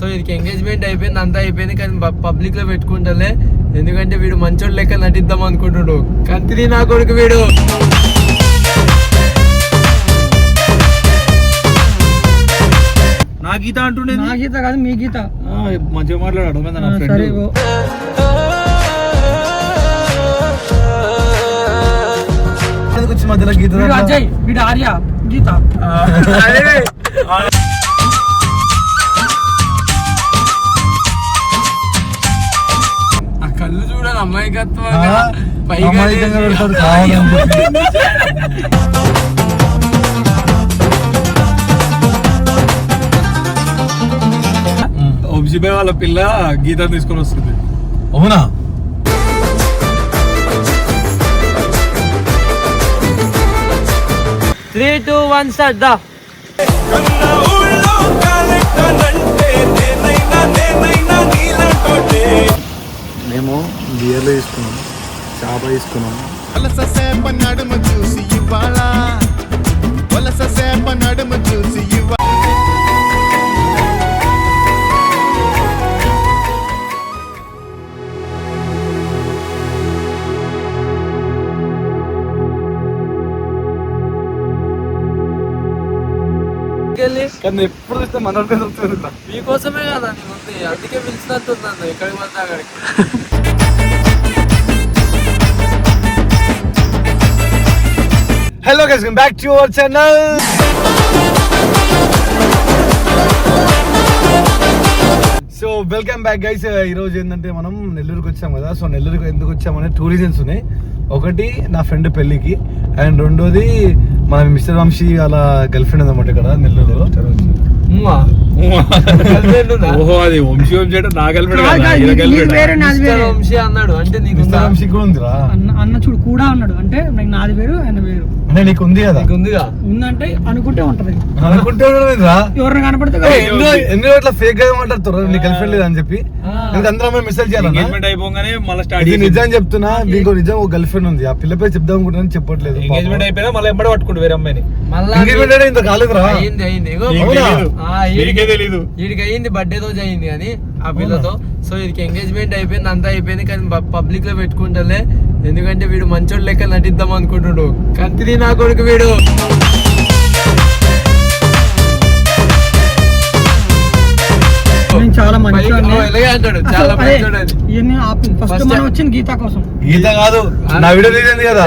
So వీడికి engagement అయిపోయింది అంతా అయిపోయింది కానీ పబ్లిక్లో పెట్టుకుంటలే. ఎందుకంటే వీడు మంచోడు లెక్క నటిద్దాం అనుకుంటున్నాడు. కంతిని నా కొడుకు వీడు. నా గీత అంటుండే నా గీత కాదు మీ గీత. మంచిగా మాట్లాడాడు నా ఫ్రెండ్ మధ్యలో గీత? అజయ్ వీడు ఆర్య గీత. చూడాలి ఆ? అమ్మాయికత్వంగా పైగా అమాయకంగా లేచి- పెడతాడు కావాలని చెప్పి. ఉమ్. వంశీబాయ్ వాళ్ళ పిల్ల గీత తీసుకొని వస్తుంది అవునా త్రీ టూ వన్ స్టార్ట్ దా మేము బియర్లు తీసుకున్నాం చేప తీసుకున్నాం. వలస సేప నడుము చూసి ఇవ్వాలా వలస సేప నడుము చూసి ఇవాళ వెళ్ళి కానీ ఎప్పుడు చూస్తే మన దొరుకుతుంది మీకోసమే కదా ఉంది అందుకే పిలిచినట్టుందన్న ఎక్కడికి పడితే అక్కడికి. Hello guys back to our channel so welcome back guys ఈ రోజు ఏంటంటే మనం నెల్లూరుకి వచ్చాం కదా. సో నెల్లూరుకి ఎందుకు వచ్చామనే టూ రీజన్స్ ఉన్నాయి. ఒకటి నా ఫ్రెండ్ పెళ్ళికి అండ్ రెండోది మన మిస్టర్ వంశీ వాళ్ళ గర్ల్ ఫ్రెండ్ అనమాట ఇక్కడ నెల్లూరులో? ఓహో అది వంశీ వంశీ అంటే నా వంశీ అన్నాడు అంటే నీకు మిస్టర్ వంశీ కూడా ఉందిరా. అన్న అన్న చూడు కూడా అన్నాడు. అంటే నాకు నాది వేరు ఆయన వేరు. అంటే నీకు ఉంది కదా? ఉందిగా? ఉందంటే అనుకుంటే ఉంటది. అనుకుంటే రా ఎవరిని కనపడితే ఎన్నో ఫేక్గా మాట్లాడుతారు నీ గర్ల్ ఫ్రెండ్ లేదని చెప్పి. అందరం మెసేజ్ చేయాలన్నా? ఎంగేజ్మెంట్ అయిపోగానే మళ్ళీ స్టార్ట్ ఇది నిజం చెప్తున్నా నీకు నిజం ఒక గర్ల్ ఫ్రెండ్ ఉంది. ఆ పిల్ల పేరు చెప్దాం అనుకుంటున్నాను చెప్పట్లేదు ఎంగేజ్మెంట్ అయిపోయినా మళ్ళీ ఎంబడి పట్టుకుంటు వేరే అమ్మాయిని. మళ్ళా ఎంగేజ్మెంట్ ఇంత కాలేదురా? అయింది అయింది. నీకే తెలీదు. వీడికి అయింది బర్త్డే రోజు అయింది కానీ ఆ పిల్లతో. సో వీడికి ఎంగేజ్మెంట్ అయిపోయింది అంతా అయిపోయింది కానీ పబ్లిక్లో పెట్టుకుంటలే. ఎందుకంటే వీడు మంచోడు లెక్క నటిద్దాం అనుకుంటున్నాడు. కంతిని నా కొడుకు వీడు. నేను చాలా మంచి పైకి- ఓ, ఇలాగే అంటాడు చాలా ఇవన్నీ ఆపు. ఫస్ట్ మనం వచ్చింది గీత కోసం. గీత కాదు నా వీడియో తీసింది కదా.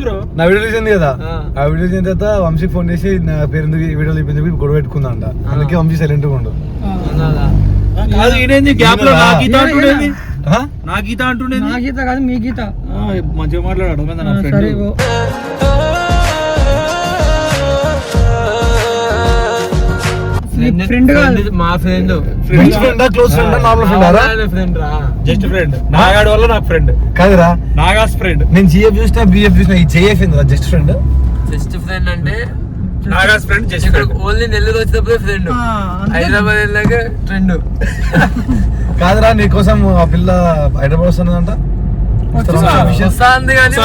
బ్రో? నా వీడియో తీసింది కదా. ఆ. వీడియో తీసిన తర్వాత వంశీ ఫోన్ చేసి నా పేరు వీడియో తీపించి చెప్పి గొడవ పెట్టుకుందంట. అందుకే వంశీ సైలెంట్గా ఉండు అన్నాడా? కాదు ఈయనేంది గ్యాప్లో నా గీత అంటుండేది? ఆ? నా గీత అంటుండేది? నా గీత కాదు మీ గీత. మంచిగా మాట్లాడాడు సరే ఫ్రెండ్ ఫ్రెండ్ కాదు. మా ఫ్రెండ్ బెస్ట్ ఫ్రెండా క్లోజ్ ఫ్రెండా నార్మల్ ఫ్రెండా ఫ్రెండ్ రా? జస్ట్ ఫ్రెండ్ నాగాడు వల్ల నాకు ఫ్రెండ్ కాదురా. నాగాస్ ఫ్రెండ్ నేను జిఎఫ్ చూసినా బిఎఫ్ చూసినా ఈ జేఎఫ్ ఏందిరా జస్ట్ ఫ్రెండ్ జస్ట్ ఫ్రెండ్ అంటే నాగాస్ ఫ్రెండ్ జస్ట్ ఇక్కడ ఫ్రెండ్ ఓన్లీ నెల్లూరు వచ్చినప్పుడే ఫ్రెండ్. హైదరాబాద్ వెళ్ళాక ఫ్రెండ్ కాదురా నీకోసం ఆ పిల్ల హైదరాబాద్ వస్తున్నదంట? వస్తా. అంది కానీ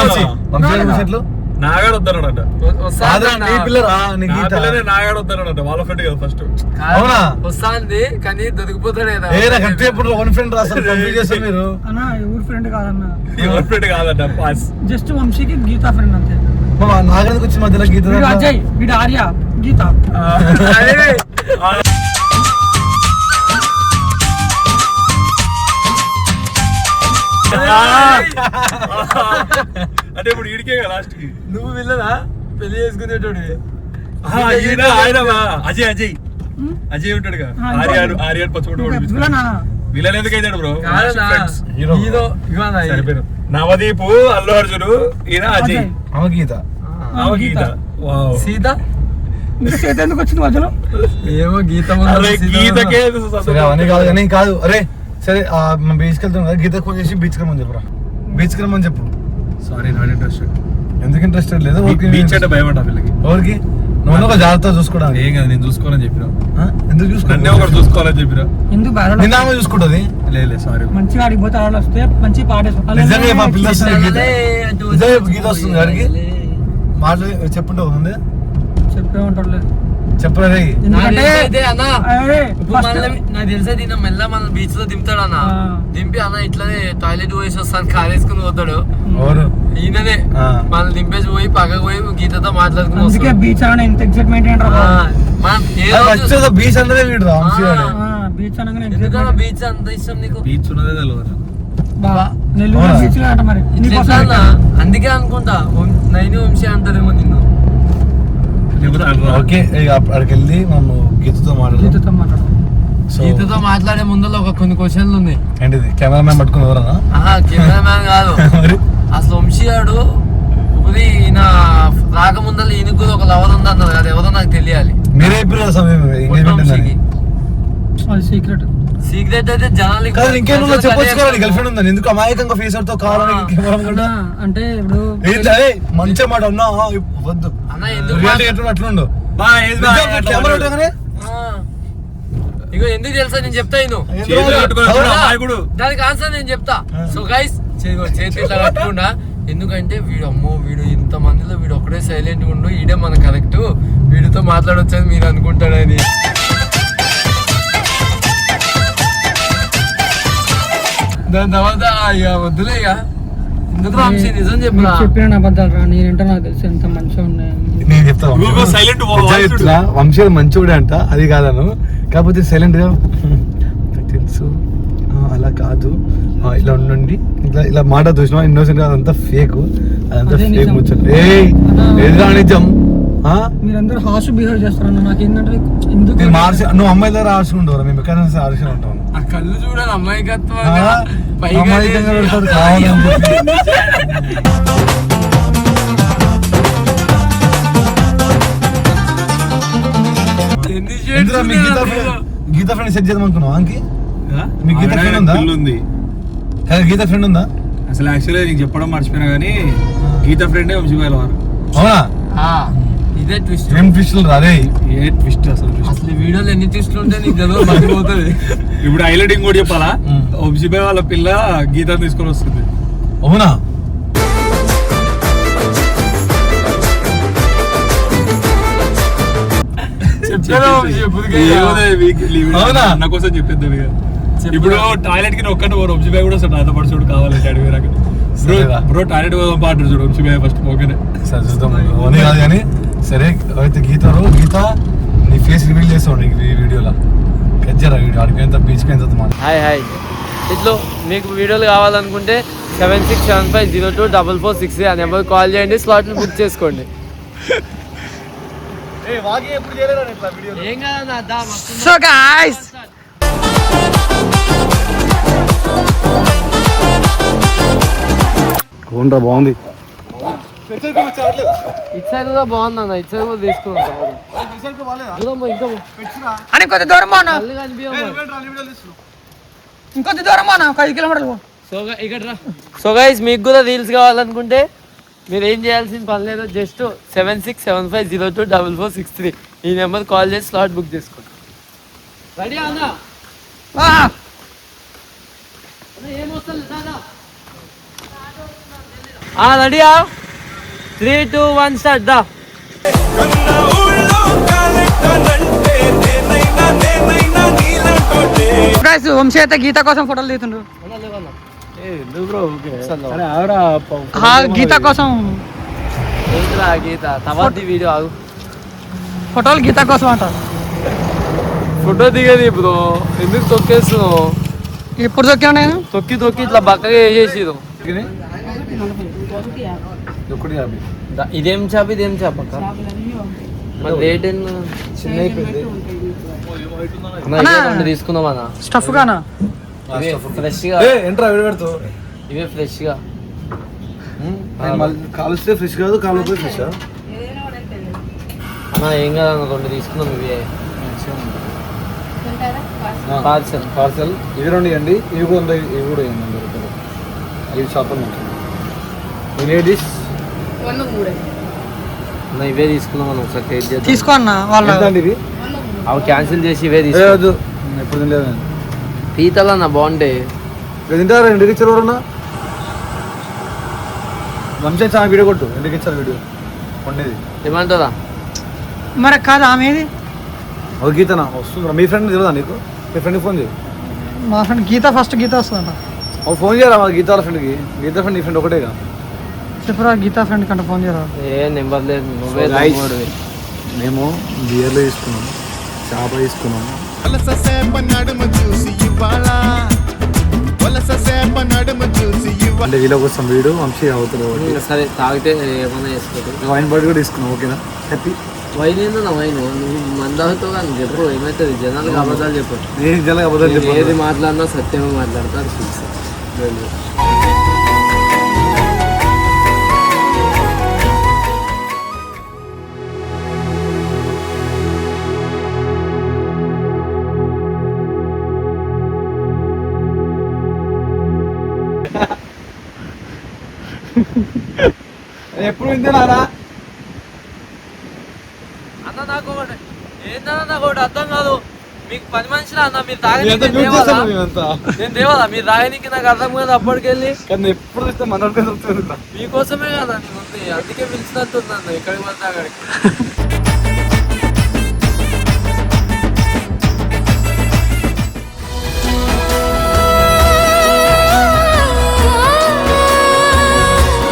నాగాడు వద్దన్నాడంట వస్తా కాదురా నీ పిల్లరా నీ నా గీత పిల్లనే నాగాడు వద్దన్నాడంట వాళ్ళ ఫ్రెండ్ కదా ఫస్ట్ అవునా? వస్తా అంది కానీ దొరికిపోతాడు కదా ఏ నాకు అంటే ఇప్పుడు వన్ ఫ్రెండ్ రా అసలు కంప్లీట్ చేస్తారు మీరు. అన్న ఎవరు ఫ్రెండ్ కాదన్న. ఎవరి ఫ్రెండ్ కాదంట పాస్ జస్ట్ వంశీకి గీత ఫ్రెండ్ అంతే. మా నాగరికి వచ్చి మధ్యలో గీత అజయ్ వీడు ఆర్య గీత. అదే అంటే ఇప్పుడు ఈడికే కదా లాస్ట్కి. నువ్వు వెళ్ళదా పెళ్ళి చేసుకునేటోడు. ఈయన ఆయన అజయ్ అజయ్. అజయ్ ఉంటాడుగా ఆర్యాడు ఆర్యాడు పచ్చగొట్టు వీళ్ళని ఎందుకు అయినాడు బ్రో హీరో. సరిపోయారు నవదీపు అల్లు అర్జున్ ఈయన అజయ్. అజయ్. ఆమె గీత ఆమె గీత వావ్. సీత? చేతి ఎందుకు వచ్చింది మధ్యలో? ఏమో గీత గీతకే సరే అవన్నీ కాదు కానీ కాదు. అరే సరే బీచ్కి వెళ్తాం కదా గీత ఫోన్ చేసి బీచ్కి రమ్మని చెప్పురా బీచ్కి రమ్మని చెప్పు. సారీ నాట్ ఇంట్రెస్టెడ్ ఎందుకు ఇంట్రెస్టెడ్ లేదు బీచ్ అంటే భయం అంట వీళ్ళకి? ఎవరికి నువ్వు ఒక జాగ్రత్త చూసుకోవడానికి. ఏం కదా నేను చూసుకోవాలని చెప్పిన? ఎందుకు నన్నే ఒకటి చూసుకో చూసుకోవాలని చెప్పిన? ఎందుకు నిన్న ఆమె చూసుకుంటది. లేదు సారీ మంచిగా అడిగిపోతే వాళ్ళు వస్తే మంచి పాడేసుకో నిజంగా మా పిల్ల వస్తుంది గీత. వస్తుంది గారికి మాటలు చెప్పుంటే ఉంది చెప్పే ఉంటాడు చెప్పరా నాకు తెలిసి దీని మెల్ల మన బీచ్లో దింపుతాడు అన్న. దింపి అన్న ఇట్లనే టాయిలెట్ పోయేసి వస్తాను కార్ వేసుకుని పోతాడు. ఈయననే. మనల్ని దింపేసి పోయి పక్కకు పోయి గీతతో మాట్లాడుకుని బీచ్ ఎంత ఎక్సైట్మెంట్. మనం బీచ్ అందరే బీచ్ అనగానే. బీచ్ అంత ఇష్టం నీకు? బీచ్ ఉన్నదే తెలియదు? అందుకే అనుకుంటా నైని వంశీ అంటారేమో నిన్ను. ఓకే అక్కడికి వెళ్ళి మనం గీతతో మాట్లాడదాం గీతతో మాట్లాడు. ముందర ఒక కొన్ని క్వశ్చన్లు ఉన్నాయి. ఏంటిది? కెమెరామ్యాన్ పట్టుకుని ఎవరన్నా? ఆహా కెమెరామ్యాన్ కాదు. అసలు వంశీ గాడు ఇది ఈయన రాకముందర ఈయనకు కూడా ఒక లవర్ ఉంది అన్నారు కదా ఎవరో నాకు తెలియాలి. మీరే ఇప్పుడు సమయం అది సీక్రెట్ సీక్రెట్ అయితే జనాలకి ఇంకేమన్నా చెప్పొచ్చు కదా గర్ల్ ఫ్రెండ్ ఉందని. ఎందుకు అమాయకంగా ఫేస్తో కావాలని. కెమెరా అంటే ఇప్పుడు మంచిగా మాట అన్నా వద్దు. రియాలిటీ ఎట్లా అట్లుండు. బా, ఏది బా, నిజంగా అట్లా కెమెరా పడ్డాడు. పెట్టగానే? ఆ. ఇగో ఎందుకు తెలుసా నేను చెప్తా నేను చేతులు. దానికి ఆన్సర్ నేను చెప్తా. సో గైస్ చేతి ఇట్లా కట్టకుండా ఎందుకంటే వీడు అమ్మో వీడు ఇంత మందిలో వీడు ఒక్కడే సైలెంట్ ఉండు. ఈడే మన కరెక్ట్ వీడితో మాట్లాడొచ్చని మీరు అనుకుంటాడని దాని తర్వాత వద్దులే ఇక ఎందుకు నిజం నీకు చెప్పిన అబద్ధాలు రా నేనంటే నాకు తెలుసు ఎంత మంచిగా ఉన్నాయి. నేను చెప్తా అంట అది కాదను. కాకపోతే సైలెంట్గా "హ్మ్, నాకు తెలుసు. అలా కాదు. ఇలా ఉండండి. ఇట్లా ఇలా మాట చూసినా ఇన్నోసెంట్ అదంతా ఫేక్ అదంతా అదే ఫేక్ నిజం. ఆ? మీరందరూ హాస్ బిహేవ్ చేస్తారన్న నాకు ఏంటంటే ఎందుకు నువ్వు అమ్మాయి దగ్గర ఆడుచుకుంటావు మేము ఎక్కడైనా ఆడుచుకుని ఉంటాం. కళ్ళు చూడాలి. ఎందుకురా మీ Geetha friend Geetha friend set చేద్దాం అనుకున్నావా అంకి? మీ గీత ఫ్రెండ్ ఉందా? ఉంది. గీత ఫ్రెండ్ ఉందా? అసలు యాక్చువల్లీ నీకు చెప్పడం మర్చిపోయినా కానీ గీత ఫ్రెండే వంశీబాయ్ వారు. అవునా? ఇదే ట్విస్ట్ ఏం ఫిష్లు రాదే ఏ ట్విస్ట్ అసలు. అసలు ఈ వీడియోలో ఎన్ని ట్విస్టులు ఉంటే నీకు తెలియదు మర్చిపోతుంది ఇప్పుడు హైలైట్ ఇంకోటి చెప్పాలా? మ్. వంశీబాయ్ వాళ్ళ పిల్ల గీత తీసుకొని వస్తుంది. అవునా? అన్న కోసం చెప్పేద్దాం. ఇప్పుడు టాయిలెట్కి ఒక్కటి ఓ వంశీబాయ్ కూడా వస్తాడు నాతో పాటు చూడు కావాలంటే అడిగి బ్రో. బ్రో టాయిలెట్ పోదాం పాటు చూడు వంశీబాయ్ ఫస్ట్ ఓకేనే? సరే చూద్దాం. కానీ సరే అయితే గీతలో గీత నీ ఫేస్ రివీల్ చేస్తావు నీకు ఈ వీడియోలో. కజ్జరా వీడియో ఎంత బీచ్కి ఎంత మాట హాయ్ హాయ్. ఇట్లో మీకు వీడియోలు కావాలనుకుంటే seven six seven five zero two double four six ఆ నెంబర్ కాల్ చేయండి స్లాట్లు బుక్ చేసుకోండి. ఏం కాదన్నా సో గాయ్స్! అవునరా బాగుంది. ఇటు సైడ్ కూడా బాగుందన్న ఇటు సైడ్ కూడా తీసుకున్నాం దూరం పో, ఇంకా పో. అని కొంత దూరం పోనా కళ్ళు కనిపించవు. ఇంకొంత దూరం పోనా? ఒక ఐదు కిలోమీటర్లు పో. సో గా- ఇక్కడ రా. సో గైస్ మీకు కూడా రీల్స్ కావాలనుకుంటే మీరు ఏం చేయాల్సిన పని లేదు just seven six seven five zero two double four six three ఈ నెంబర్ కాల్ చేసి స్లాట్ బుక్ చేసుకోండి. రెడీ అన్నా? ఆ, రెడీయా? త్రీ టూ వన్ స్టార్ట్ దా guys, వంశీ అయితే గీత కోసం ఫోటోలు తీస్తుండ్రు. గీత కోసం. ఏంట్రా గీత? తర్వాత వీడియో ఆగు. ఫోటోలు గీత కోసం అంట. ఫోటో దిగేది బ్రో. ఎందుకు తొక్కేస్తున్నావు? ఎప్పుడు దొక్కినా నేను? తొక్కి తొక్కి ఇట్లా బక్కగా వేసేసిరు ఒకటి యాభై? ఇదేం చాప్ ఇదేం చాప్ రేట్ చిన్న అయిపోయింది. అన్న, తీసుకుందాం అన్న? స్టఫ్ గానా ఇవే ఫ్రెష్గా ఏ ఎంట్రా విడి పెడతావు ఇవే ఫ్రెష్గా కాలుస్తే ఫ్రెష్ కాదు కాలు పోయి ఫ్రెష్ అన్న ఏం కాదన్న రెండు తీసుకుందాం ఇవే. పార్సల్. పార్సల్. ఇవి రెండు ఇవ్వండి. ఇవి కూడా ఇవి కూడా ఇవ్వండి ఇవి షాపులు ఉంటుంది అన్న ఇవే తీసుకుందాం అన్న ఒకసారి టేస్ట్ చేద్దాం. తీసుకో అన్న వాళ్ళ ఇవి అవి క్యాన్సిల్ చేసి ఇవే ఏ తీసుకో వద్దు నేను ఎప్పుడు తినలేదు పీతలు అన్న బాగుంటాయి. ఇక తింటారా? ఇంటికి ఇచ్చారు ఎవరన్నా? వంశం చాలా వీడియో కొట్టు ఇంటికి ఇచ్చారు వీడియో. ఉండేది ఏమంటారా? మరి కాదు ఆమె ఏది? ఓ గీతనా? వస్తుందా మీ ఫ్రెండ్ తెలియదా నీకు? మీ ఫ్రెండ్కి ఫోన్ చేయి. మా ఫ్రెండ్ గీత ఫస్ట్ గీత వస్తుందంట. ఓ ఫోన్ చేయరా మా గీత వాళ్ళ ఫ్రెండ్కి గీత ఫ్రెండ్ నీ ఫ్రెండ్ ఒకటేగా. చెప్పురా? గీత ఫ్రెండ్ కంటే ఫోన్ చేయరా? ఏ నెంబర్ లేదు. నువ్వే. మేము బియర్లో తీసుకున్నాం. చేప తీసుకున్నాం. వలస సేప నడుము చూసి ఇవాళ వలస సేప నడుము చూసి ఇవాళ అంటే వీళ్ళ కోసం వీడు వంశీ అవుతాడు ఇంకా సరే తాగితే ఏమన్నా చేసుకోవచ్చు వైన్ బాడీ కూడా తీసుకున్నాం ఓకేనా? హ్యాపీ వైన్ ఏందో నా వైన్ నువ్వు మందాతో కానీ చెప్పు ఏమవుతుంది జనాలకు అబద్ధాలు చెప్పు. నేను నిజంగా అబద్ధాలు నేను ఏది మాట్లాడినా సత్యమే మాట్లాడతారు ఎప్పుడు వింటున్నారా? అన్న నాకు ఒకటి ఏందన్న నాకు ఒకటి అర్థం కాదు. మీకు పని మనుషులు అన్న మీరు తాగనీకి మేమంతా. నేను తేవాలా మీరు తాగనీకి నాకు అర్థం కాదు అప్పటికెళ్ళి. కానీ ఎప్పుడు చూస్తే మన దొరుకుతుంది. మీకోసమే కదా నేను ఉంది. అందుకే పిలిచినట్టుంది అన్న ఎక్కడికి పడితే అక్కడికి.